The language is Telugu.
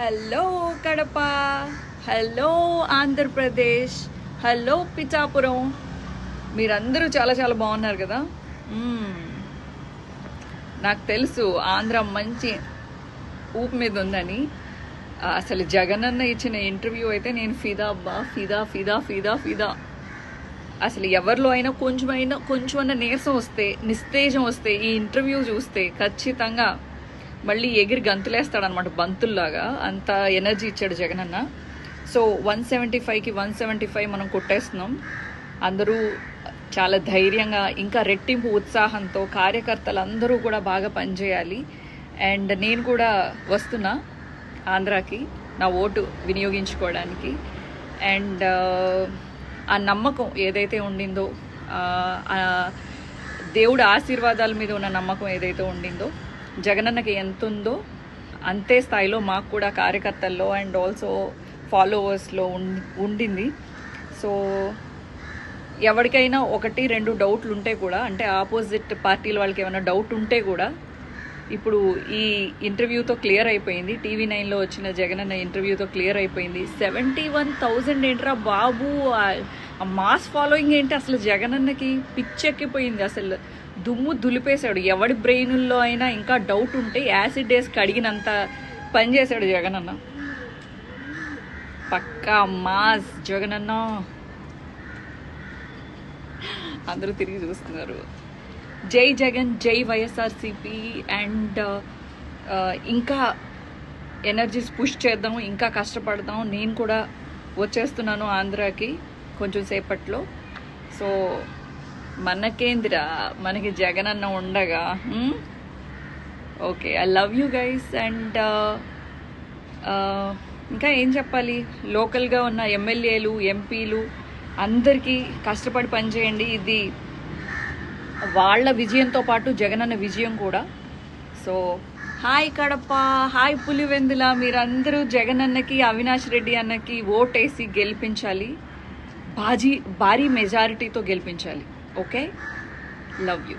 Hello Kadapa hello Andhra Pradesh hello Pithapuram మీరందరూ చాలా చాలా బాగున్నారు కదా? Hmm. నాకు తెలుసు ఆంధ్ర మంచి ఊపు మీద ఉందని. అసలు అసలు జగనన్న ఇచ్చిన ఇంటర్వ్యూ అయితే నేను ఫిదా అబ్బా ఫిదా ఫిదా ఫిదా ఫిదా. అసలు ఎవరిలో అయినా కొంచెమైనా అన్న నీరసం వస్తే నిస్తేజం వస్తే ఈ ఇంటర్వ్యూ చూస్తే ఖచ్చితంగా మళ్ళీ ఎగిరి గంతులేస్తాడనమాట బంతుల్లాగా. అంత ఎనర్జీ ఇచ్చాడు జగన్ అన్న సో వన్ సెవెంటీ ఫైవ్కి వన్ సెవెంటీ ఫైవ్ మనం కొట్టేస్తున్నాం. అందరూ చాలా ధైర్యంగా ఇంకా రెట్టింపు ఉత్సాహంతో కార్యకర్తలు అందరూ కూడా బాగా పనిచేయాలి. అండ్ నేను కూడా వస్తున్నా ఆంధ్రాకి నా ఓటు వినియోగించుకోవడానికి. అండ్ ఆ నమ్మకం ఏదైతే ఉండిందో దేవుడు ఆశీర్వాదాల మీద ఉన్న నమ్మకం ఏదైతే ఉండిందో జగనన్నకి ఎంత ఉందో అంతే స్థాయిలో మాకు కూడా కార్యకర్తల్లో అండ్ ఆల్సో ఫాలోవర్స్లో ఉండింది. సో ఎవరికైనా ఒకటి రెండు డౌట్లు ఉంటే కూడా అంటే ఆపోజిట్ పార్టీల వాళ్ళకి ఏమైనా డౌట్ ఉంటే కూడా ఇప్పుడు ఈ ఇంటర్వ్యూతో క్లియర్ అయిపోయింది. టీవీ నైన్లో వచ్చిన జగనన్న ఇంటర్వ్యూతో క్లియర్ అయిపోయింది. సెవెంటీ వన్ థౌజండ్ ఏంట్రా బాబు ఆ- మాస్ ఫాలోయింగ్ ఏంటి? అసలు జగనన్నకి పిచ్చెక్కిపోయింది. అసలు దుమ్ము దులిపేశాడు. ఎవడి బ్రెయిన్లో అయినా ఇంకా డౌట్ ఉంటే యాసిడ్ డేస్ కడిగినంత పని చేశాడు జగనన్న. పక్కా మాస్ జగనన్న. అందరూ తిరిగి చూస్తున్నారు. జై జగన్ జై వైఎస్ఆర్సిపి అండ్ ఇంకా ఎనర్జీస్ పుష్ చేద్దాం ఇంకా కష్టపడదాం నేను కూడా వచ్చేస్తున్నాను ఆంధ్రాకి. కొంచెం సేపట్లో. సో మనకేందిరా? మనకి జగన్ అన్న ఉండగా okay I love you guys and ఇంకా ఏం చెప్పాలి? లోకల్గా ఉన్న ఎమ్మెల్యేలు ఎంపీలు అందరికీ కష్టపడి పనిచేయండి. ఇది వాళ్ళ విజయంతో పాటు జగనన్న విజయం కూడా. So hi Kadapa hi Pulivendula. మీరందరూ జగన్ అన్నకి అవినాష్ రెడ్డి అన్నకి ఓటేసి గెలిపించాలి. బాజీ భారీ మెజారిటీతో గెలిపించాలి ఓకే లవ్ యూ